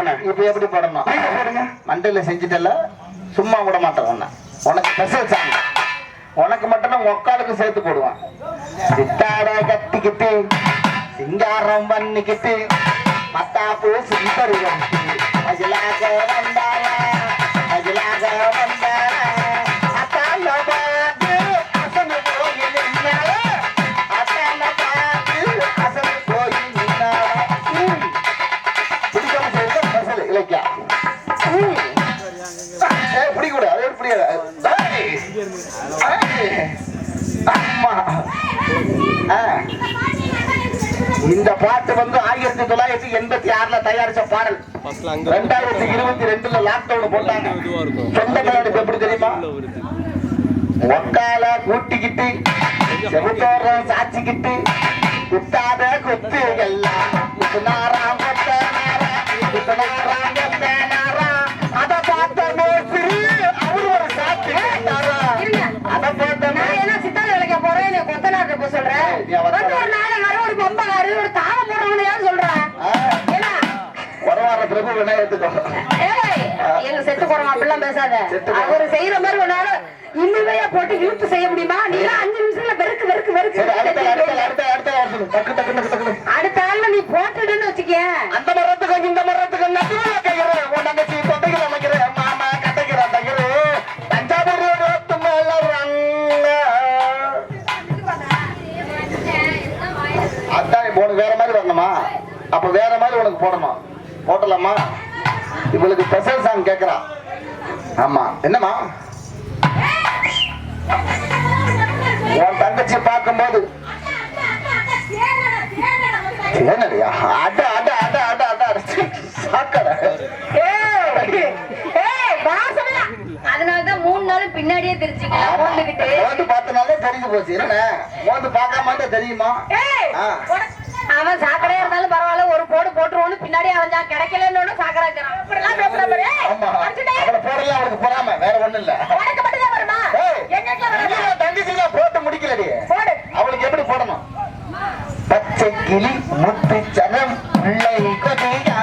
இப்ப எப்படி போடணும்? போடுங்க. மண்டையில செஞ்சுட்டல சும்மா விட மாட்டேன் உன்னை. உனக்கு ஸ்பெஷல் சாங் உனக்கு மட்டும் தான் ஒக்காலுக்கு சேர்த்து போடுவான். சித்தாட கத்திக்கிட்டு சிங்காரம் பண்ணிக்கிட்டு மத்தாப்பு சுந்தரி மஜிலாக வந்தாளா மஜிலாக வந்தாளா அத்தால போய் அம்மா. ஆ. இந்த பாட்டு வந்து ஆயிரத்தி தொள்ளாயிரத்தி எண்பத்தி ஆறுல தயாரிச்ச பாடல். ரெண்டாயிரத்தி இருபத்தி ரெண்டுல லாக்டவுன் போட்டாங்க. சொந்த கல்யாணத்துக்கு எப்படி தெரியுமா? ஒக்கால கூட்டிக்கிட்டு செவத்தோரம் சாச்சிக்கிட்டு குத்தாத குத்து எல்லாம் குத்துனாராம் கொத்தனாரா கொத்தனாரா வந்து ஒரு நாடகாரு ஒரு பொம்பகாரு ஒரு தாளம் போடுறவங்க யாரும் சொல்றேன் உடவார பிரபு விநாயகத்துக்கோ ஏய் எங்க செத்து போறோம் அப்படிலாம் பேசாத. அவரு செய்யற மாதிரி ஒரு நாள் போட்டு இழுத்து செய்ய முடியுமா? நீ எல்லாம் அஞ்சு நிமிஷத்துல டக்கு டக்கு டக்கு அடுத்த ஆள்ல நீ போட்டுடுன்னு வச்சுக்கேன் உனக்கு வேற மாதிரி வரணுமா? அப்ப வேற மாதிரி உனக்கு போடணும்? போட்டலாமா? இவளுக்கு ஸ்பெஷல் சாங் கேக்குறான் ஆமா. என்னம்மா? உன் தங்கச்சி பார்க்கும்போது என்னடியா அட அட அட அட அட. சாக்கடை. அதனாலதான் மூணு நாள் பின்னாடியே தெரிஞ்சுக்கலாம் தெரிஞ்சு போச்சு. என்ன மோந்து பார்க்காம தெரியுமா? கிடைக்கலன்னு சாகராஜனா அப்படிலாம் பேசுற பாரு. வேற ஒண்ணு இல்ல. உனக்கு மட்டும் தான் வருமா என்ன அவளுக்கு எப்படி போடணும்? பச்சை கிளி முத்து சனம் பிள்ளை கொதியா